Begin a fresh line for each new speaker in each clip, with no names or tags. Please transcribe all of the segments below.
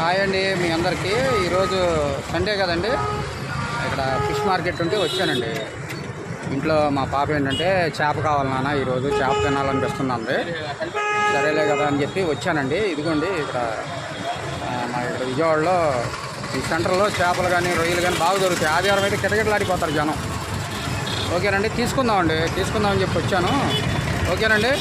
Hi అండి మీ అందరికీ. ఈరోజు సండే కదండి. ఇక్కడ ఫిష్ మార్కెట్ ఉంటే వచ్చానండి. ఇంట్లో మా పాప ఏంటంటే చేప కావాలి నాన్న ఈరోజు. చేప తినాలనిపిస్తుంది సరేలే కదా అని చెప్పి వచ్చానండి. ఇదిగోండి ఇక్కడ మా ఇక్కడ విజయవాడలో ఈ సెంటర్లో చేపలు కానీ రొయ్యలు కానీ బాగా దొరుకుతాయి. ఆదివారం అయితే కిటకిటలాడిపోతారు జనం. ఓకేనండి తీసుకుందామండి. తీసుకుందామని చెప్పి వచ్చాను. ఓకేనండి.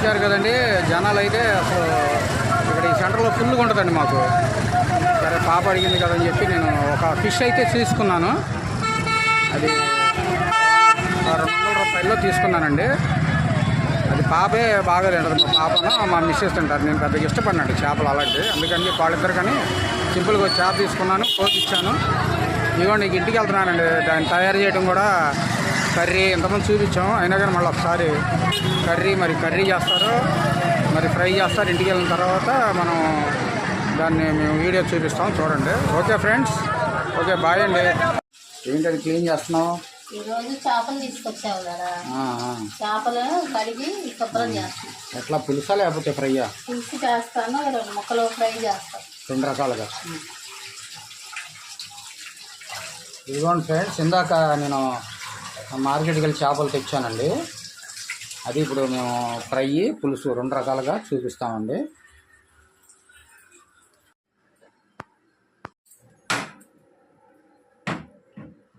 చూశారు కదండి. జనాలు అయితే అసలు ఇక్కడ ఈ సెంటర్లో ఫుల్గా ఉంటుందండి మాకు. సరే పాప అడిగింది కదని చెప్పి నేను ఒక ఫిష్ అయితే తీసుకున్నాను. అది రెండు వందల రూపాయల్లో తీసుకున్నానండి. అది పాపే బాగా తింటుంది మా పాపను మా మిస్సెస్ తింటారు. నేను పెద్దగా ఇష్టపడినండి చేపలు అలాంటివి. అందుకని వాళ్ళిద్దరు కానీ సింపుల్గా చేప తీసుకున్నాను కోసి ఇచ్చాను. ఇదిగోండి నీకు ఇంటికి వెళ్తున్నానండి. దాన్ని తయారు చేయడం కూడా కర్రీ ఇంతమంది చూపించాం. అయినా కానీ మళ్ళీ ఒకసారి కర్రీ మరి కర్రీ చేస్తారు. మరి ఫ్రై చేస్తారు. ఇంటికి వెళ్ళిన తర్వాత మనం దాన్ని మేము వీడియో చూపిస్తాం. చూడండి. Okay friends. ఓకే బాయ్ అండి. ఏంటది క్లీన్ చేస్తున్నావు?
ఈరోజు చేపలు తీసుకొచ్చావు కదా. చేపలు కడిగి శుభ్రం చేస్తాను
ఎట్లా పులుసా లేకపోతే ఫ్రైయా?
పులుసు చేస్తాను. రెండు ముక్కలు ఫ్రై చేస్తాను
రెండు రకాలుగా. ఇదిగోండి ఫ్రెండ్స్. ఇందాక నేను మార్కెట్కి వెళ్ళి చేపలు తెచ్చానండి. అది ఇప్పుడు మేము ఫ్రై పులుసు రెండు రకాలుగా చూపిస్తామండి.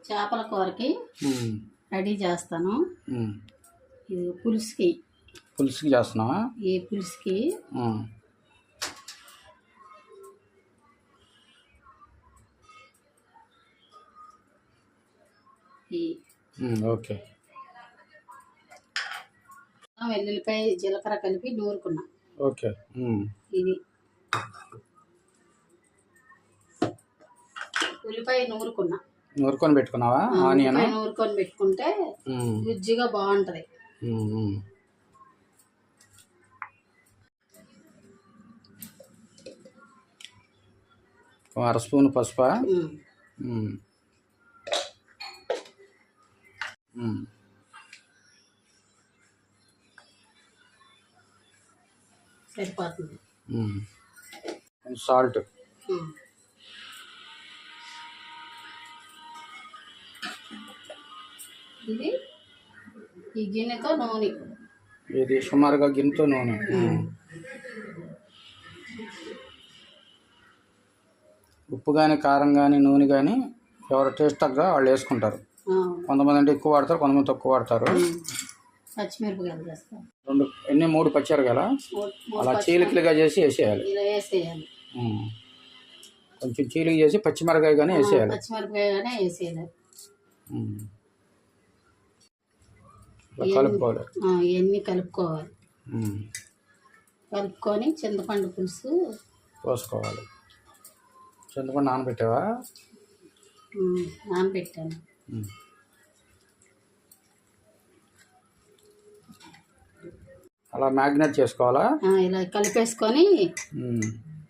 చేపల కూరకి రెడీ చేస్తాను. ఇది పులుసుకి.
పులుసుకి చేస్తున్నావా?
ఈ పులుసుకి.
ఓకే.
వెల్లుల్లిపాయ జీలకర్ర కలిపి నూరుకున్నా.
ఓకే.
ఇది. ఉల్లిపాయ నూరుకున్నా.
నూరుకొని పెట్టుకున్నావా? ఆనియన్?
నూరుకొని పెట్టుకుంటే గుజ్జుగా బాగుంటది.
అర స్పూన్ పసుపా?
సరిపోతుంది.
సాల్ట్.
ఇది ఈ గిన్నెతో నూనె.
ఇది సుమారుగా గిన్నెతో నూనె. ఉప్పు కానీ కారం కానీ నూనె కానీ ఎవరు టేస్ట్ తగ్గ వాళ్ళు వేసుకుంటారు.
ఆ,
కొంతమంది అంటే ఎక్కువ వాడతారు కొంతమంది తక్కువ వాడతారు.
పచ్చిమిరపకాయలు వేస్తాం.
రెండు ఎన్ని మూడు పచ్చారు కదా? అలా చీలికలుగా చేసి వేసేయాలి.
ఇలా వేసేయాలి.
ఉమ్. కొంచెం చీలిక చేసి పచ్చిమిరకాయ కానీ వేసేయాలి.
పచ్చిమిరపకాయగానే వేసేయాలి.
ఉమ్. ఇలా కలుపుకోవాలి.
ఆ, ఇవన్నీ కలుపుకోవాలి.
ఉమ్.
కలుపుకొని చింతపండు పులుసు.
పోసుకోవాలి. చింతపండు నానబెట్టావా?
ఉమ్, నానబెట్టాను.
ఉమ్. అలా మ్యాగ్నేట్ చేసుకోవాలా?
ఇలా కలిపేసుకొని.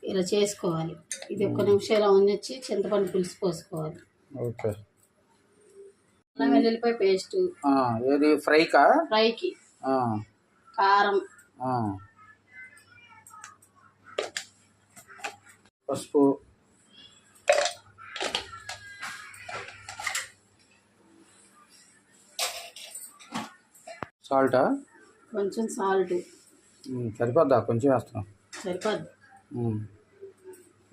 ఇలా చేసుకోవాలి. ఇది ఒక్క నిమిషం ఇలా ఉంచి చింతపండు పులుసు పోసుకోవాలి.
ఓకే.
అల్లం వెల్లుల్లిపాయ పేస్ట్.
ఏది? ఫ్రైకా?
ఫ్రైకి. కారం.
పసుపు. సాల్టా?
కొంచెం సాల్ట్.
సరిపోద్దా? కొంచెం వేస్తున్నాం.
సరిపోద్ది.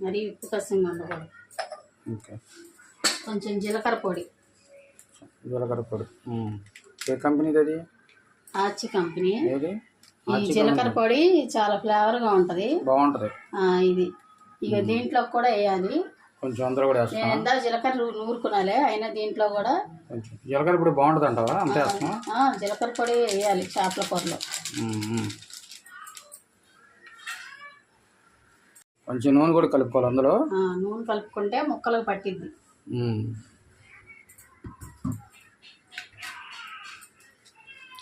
మరీ ఉప్పు కష్టంగా ఉండకూడదు
ఓకే.
కొంచెం జీలకర్ర పొడి.
జీలకర్ర పొడి. ఏ కంపెనీది అది?
ఆచి కంపెనీ.
ఏది?
ఈ జీలకర్ర పొడి చాలా ఫ్లేవర్గా ఉంటుంది.
బాగుంటుంది.
ఇది. ఇక దీంట్లో కూడా వేయాలి.
కొంచెం అందరూ కూడా వేస్తాం
నేను ఎంత జీలకర్ర నూ- నూరుకునాలే అయినా దీంట్లో కూడా
కొంచెం. జీలకర్ర పొడి బాగుంటుంది అంటావా అంతే వేస్తాం
ఆ, జీలకర్ర పొడి వేయాలి చేపల కూరలో.
కొంచెం నూనె కూడా కలుపుకోవాలి అందులో?
ఆ, నూనె కలుపుకుంటే ముక్కలకు పట్టిద్ది.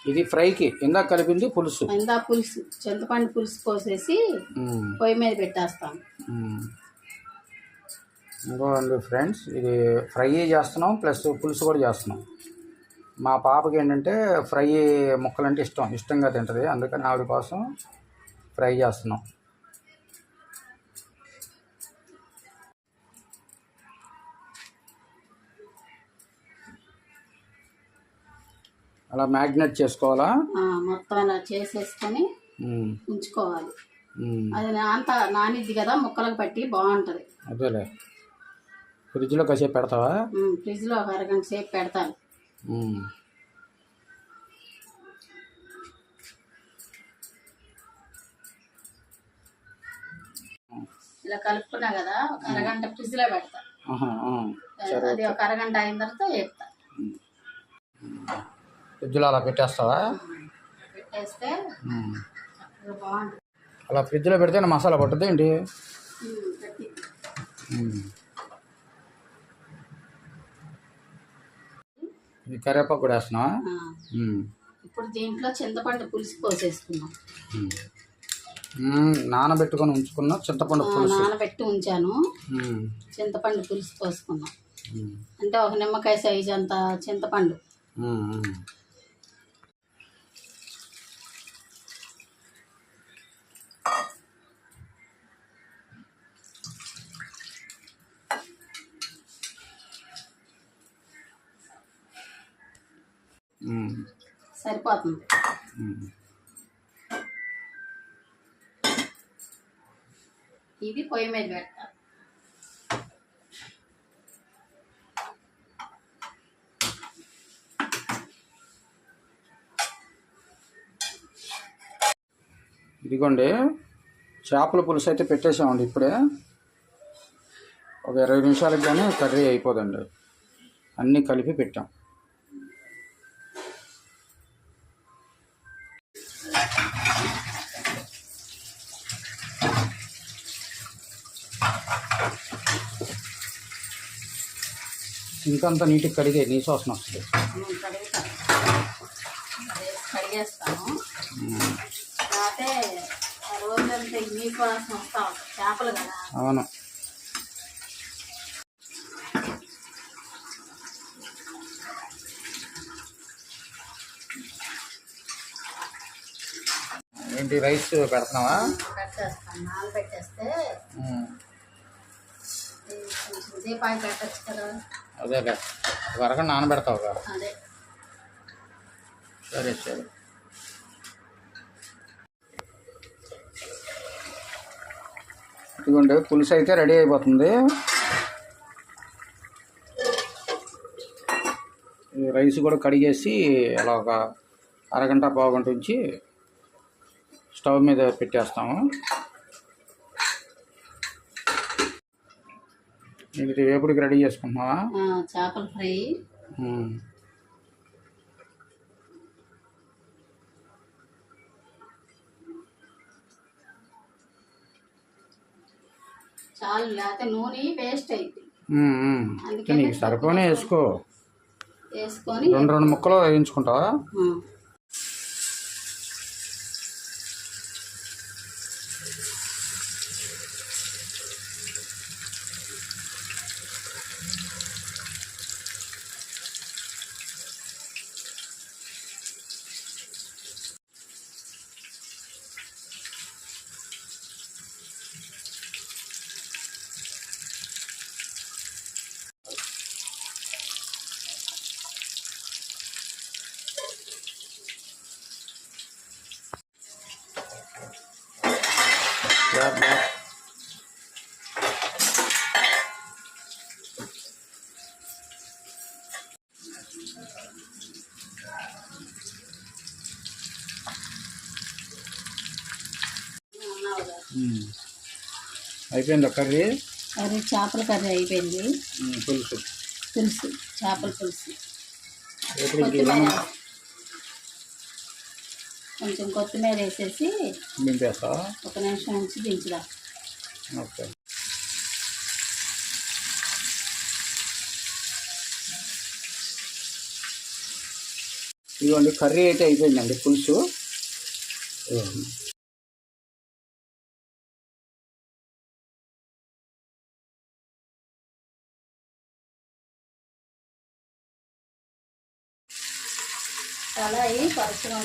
ఇది ఫ్రైకి ఇందాక కలిపింది పులుసు?
ఇందా పులుసు చింతపండు పులుసు పోసేసి
ఉమ్,
పొయ్యి మీద పెట్టేస్తాను.
ఇంకోండి ఫ్రెండ్స్ ఇది ఫ్రై చేస్తున్నాం ప్లస్ పులుసు కూడా చేస్తున్నాం. మా పాపకి ఏంటంటే ఫ్రై ముక్కలు అంటే ఇష్టం ఇష్టంగా తింటుంది. అందుకని ఆవిడ కోసం ఫ్రై చేస్తున్నాం. అలా మ్యాగ్నేట్ చేసుకోవాలా?
మొత్తం అలా చేసేసుకొని ఉంచుకోవాలి. అది నాంత నానిద్ది కదా ముక్కలకు పట్టి బాగుంటుంది.
అదేలే. ఫ్రిడ్జ్లో కాసేపు పెడతావా?
ఫ్రిడ్జ్లో ఒక అరగంట సేపు పెడతాను. ఇలా కలుపుకున్నా కదా ఒక అరగంట ఫ్రిడ్జ్లో పెడతా. అది ఒక అరగంట అయిన తర్వాత వేపుతా.
ఫ్రిడ్జ్లో అలా పెట్టేస్తావా?
పెట్టేస్తే బాగుంటుంది.
అలా ఫ్రిడ్జ్లో పెడితే మసాలా పట్టుద్ది ఏంటి
ఉమ్, పెట్టి
ఉమ్. ఇది కరివేపాకు కూడా వేస్తున్నావా.
ఇప్పుడు దీంట్లో చింతపండు పులుసు పోసేసుకున్నాం
నానబెట్టుకొని ఉంచుకున్న చింతపండు పులుసు.
నానబెట్టి ఉంచాను. చింతపండు పులుసు పోసుకున్నాం. అంటే ఒక నిమ్మకాయ సైజ్ అంత చింతపండు. సరిపోతుంది. ఇది పొయ్యి మీద పెడతా.
ఇదిగోండి చేపల పులుసు అయితే పెట్టేసామండి ఇప్పుడే. ఒక ఇరవై నిమిషాలకు కానీ కర్రీ అయిపోదండి. అన్నీ కలిపి పెట్టాం. ఇంకంతా నీటికి కడిగే నీ వాసన వస్తుంది.
కడిగేస్తాను.
అవును. ఏంటి రైస్ పెడుతున్నావా?
పెట్టేస్తాను నాలు పెట్టేస్తే దీపాయి పెట్టచ్చు కదా.
అదేలే వరకు నానబెడతావుగా
అదే.
సరే సరే. ఇదిగోండి పులుసు అయితే రెడీ అయిపోతుంది. రైస్ కూడా కడిగేసి అలా ఒక అరగంట పావుగంట ఉంచి స్టవ్ మీద పెట్టేస్తాము. ఇది వేపుడికి రెడీ చేసుకుంటున్నావా?
చేపల ఫ్రై. చాలు లేకపోతే నూనె వేస్ట్ అయింది
ఉమ్. నీకు సరిపోనే వేసుకో.
వేసుకొని
రెండు రెండు ముక్కలు వేయించుకుంటావా? ఉమ్. అయిపోయిందా కర్రీ?
కర్రీ చేపల కర్రీ అయిపోయింది.
పులుసు.
పులుసు చేపల పులుసు. కొంచెం కొత్తిమీర వేసేసి
దింపేస్తావా?
ఒక నిమిషం ఉంచి దించుదా
ఓకే. ఇదిగోండి కర్రీ అయితే అయిపోయిందండి పులుసు. ఇదిగోండి.
కళాయి పరచుగా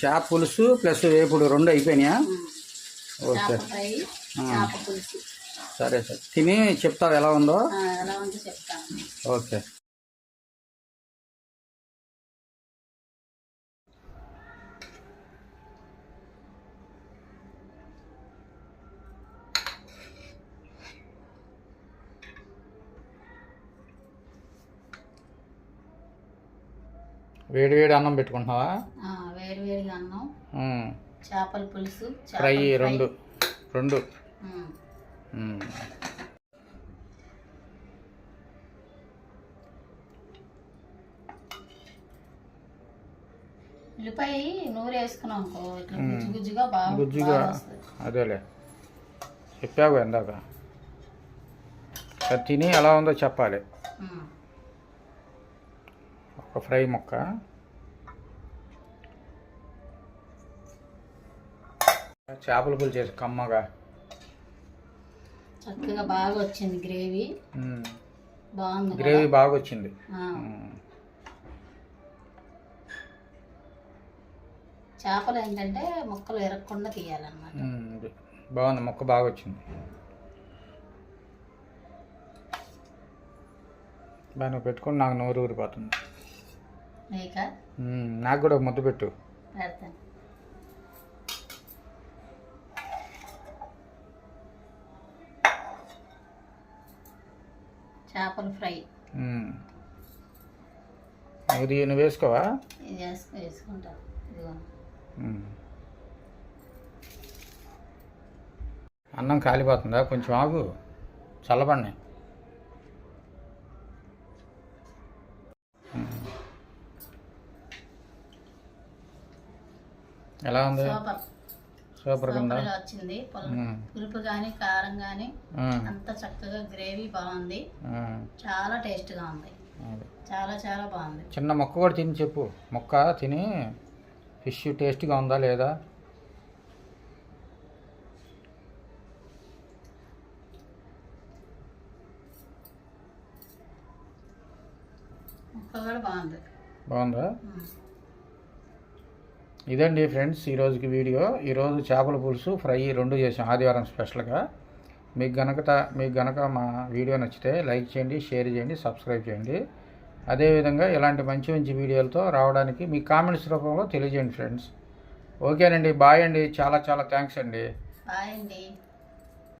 చేప పులుసు ప్లస్ వేపుడు రెండు అయిపోయినాయా? ఓకే. సరే సరే. తిని చెప్తావు ఎలా ఉందో?
ఆ, ఎలా ఉందో చెప్తాను.
ఓకే. వేడి వేడి అన్నం పెట్టుకుంటున్నావా?
వేడి అన్నం. చేపల పులుసు
ఫ్రై రెండు. రెండు.
ఉమ్.
ఉమ్.
ఉల్లిపాయ నూరు వేసుకున్నాం అనుకో ఇట్లా గుజ్జు గుజ్జుగా బాగా
అదేలే. చెప్పావు ఇందాక. అది తిని ఎలా ఉందో చెప్పాలి. ఒక ఫ్రై ముక్క చేపల పులుసు చేసి కమ్మగా
చక్కగా బాగా వచ్చింది గ్రేవీ. బాగుంది.
గ్రేవీ బాగా వచ్చింది.
చేపలు ఏంటంటే ముక్కలు ఎరగకుండా తీయాలన్నమాట.
బాగుంది ముక్క బాగా వచ్చింది బాగా నువ్వు పెట్టుకుని నాకు నోరు ఊరిపోతుంది నాకు? కూడా ముద్ద పెట్టు.
చేపల ఫ్రై.
ఇది నువ్వు వేసుకోవా. అన్నం కాలిపోతుందా? కొంచెం ఆగు. చల్లబడినాయి. ఎలా ఉంది?
సూపర్.
సూపర్గా ఉందా?
సూపర్గా వచ్చింది. పుల-
మ్మ్.
పులుపు కానీ కారం కానీ
మ్మ్.
అంత చక్కగా గ్రేవీ బాగుంది.
మ్మ్.
చాలా టేస్ట్గా ఉంది.
అది.
చాలా చాలా బాగుంది.
చిన్న మొక్క కూడా తిని చెప్పు. మొక్క తిని ఫిష్ టేస్ట్గా ఉందా లేదా?
ముక్క కూడా బాగుంది.
బాగుందా?
మ్మ్.
ఇదండి ఫ్రెండ్స్ ఈరోజుకి వీడియో. ఈరోజు చేపల పులుసు ఫ్రై రెండు చేసాం ఆదివారం స్పెషల్గా. మీకు గనక మీకు గనక మా వీడియో నచ్చితే లైక్ చేయండి షేర్ చేయండి సబ్స్క్రైబ్ చేయండి. అదేవిధంగా ఇలాంటి మంచి మంచి వీడియోలతో రావడానికి మీ కామెంట్స్ రూపంలో తెలియజేయండి ఫ్రెండ్స్. ఓకేనండి బాయ్ అండి. చాలా చాలా థ్యాంక్స్ అండి.
బాయ్ అండి.